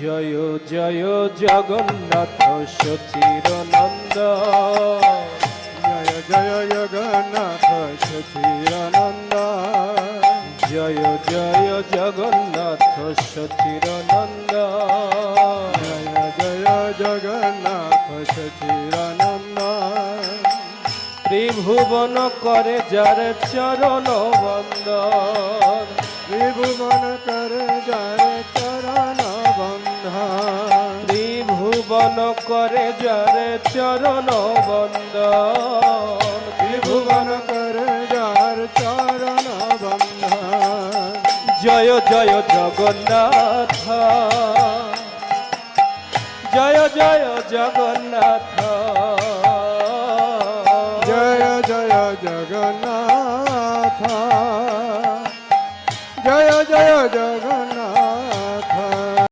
জয় জয় জগন্নাথ সচিরনন্দ। জয় জয় জগন্নাথ সচিরানন্দ। জয় জয় জগন্নাথ সচিরনন্দ। জয় জয় জগন্নাথ সচিরানন্দ। ত্রিভুবন করে যার চরণ বন্দন ত্রিভুবন কর ত্রিভুবন করে যার চরণ বন্দন ত্রিভুবন কর যার চরণ বন্ধন। জয় জয় জগন্নাথ। জয় জয় জগন্নাথ। জয় জয় জগন্নাথ। জয় জয় জগন্নাথ।